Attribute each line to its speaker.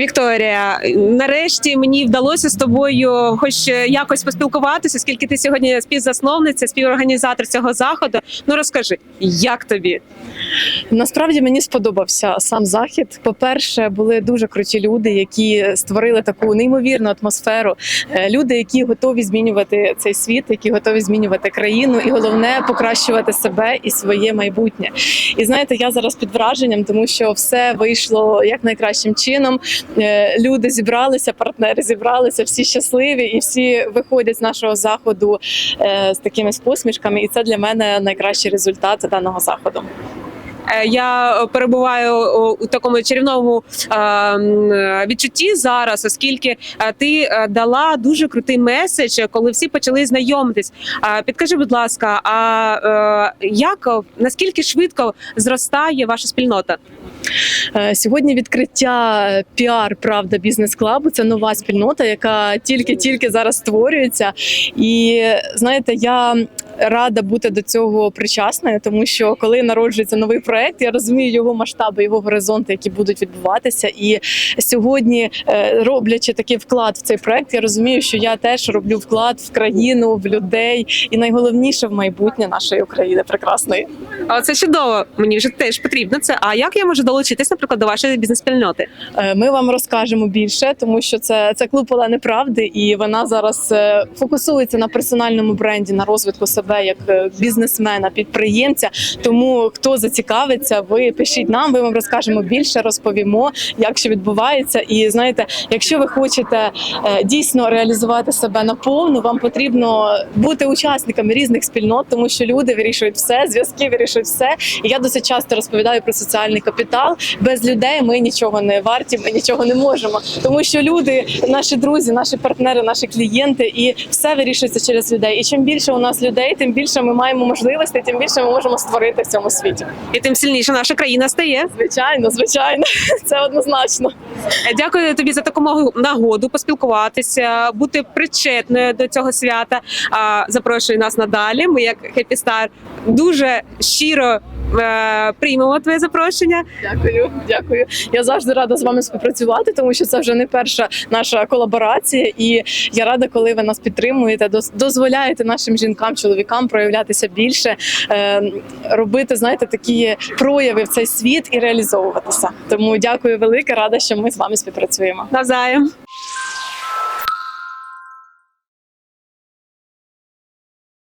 Speaker 1: Вікторія, нарешті мені вдалося з тобою, хоч якось поспілкуватися, оскільки ти сьогодні співзасновниця, співорганізатор цього заходу. Ну розкажи, як тобі?
Speaker 2: Насправді мені сподобався сам захід. По-перше, були дуже круті люди, які створили таку неймовірну атмосферу. Е, Люди, які готові змінювати цей світ, які готові змінювати країну, і головне покращувати себе і своє майбутнє. І знаєте, я зараз під враженням, тому що все вийшло як найкращим чином. Е, Люди зібралися, партнери зібралися, всі щасливі, і всі виходять з нашого заходу е, з такими посмішками. І це для мене найкращий результат даного заходу.
Speaker 1: Е, Я перебуваю у- у такому чарівному е, відчутті зараз, оскільки е, ти е, дала дуже крутий меседж, коли всі почали знайомитись. Підкажи, будь ласка, а е, як е, наскільки швидко зростає ваша спільнота?
Speaker 2: Е, Сьогодні відкриття піар Правда бізнес клабу. Це нова спільнота, яка тільки-тільки зараз створюється. І знаєте, я рада бути до цього причасною, тому що коли народжується новий проект, я розумію його масштаби, його горизонти, які будуть відбуватися. І сьогодні, е, роблячи такий вклад в цей проект, я розумію, що я теж роблю вклад в країну, в людей, і найголовніше в майбутнє нашої України прекрасної.
Speaker 1: А це чудово. Мені вже теж потрібно це. А як я можу долучитись, наприклад, до вашої бізнес-спільноти?
Speaker 2: Е, Ми вам розкажемо більше, тому що це, це клуб Олени Правди, і вона зараз е, фокусується на персональному бренді, на розвитку себе як е, бізнесмена, підприємця. Тому хто зацікавиться, ви пишіть нам. Ми вам розкажемо більше, розповімо, як що відбувається. І знаєте, якщо ви хочете е, дійсно реалізувати себе наповну, вам потрібно бути учасниками різних спільнот, тому що люди вирішують все, зв'язки вирішують все. І я досить часто розповідаю про соціальний капітал. Без людей ми нічого не варті, ми нічого не можемо. Тому що люди, наші друзі, наші партнери, наші клієнти, і все вирішується через людей. І чим більше у нас людей, тим більше ми маємо можливостей, тим більше ми можемо створити в цьому світі.
Speaker 1: І тим сильніше наша країна стає.
Speaker 2: Звичайно, звичайно, це однозначно.
Speaker 1: Е, Дякую тобі за таку нагоду поспілкуватися, бути причетною до цього свята. Запрошую нас надалі. Ми, як Happy Star, дуже щиро е, приймемо твоє запрошення.
Speaker 2: Дякую, дякую. Я завжди рада з вами співпрацювати, тому що це вже не перша наша колаборація, і я рада, коли ви нас підтримуєте, доз- дозволяєте нашим жінкам, чоловікам проявлятися більше, е, робити, знаєте, такі прояви в цей світ і реалізовуватися. Тому дякую велике, рада, що ми з вами співпрацюємо.
Speaker 1: Навзаєм.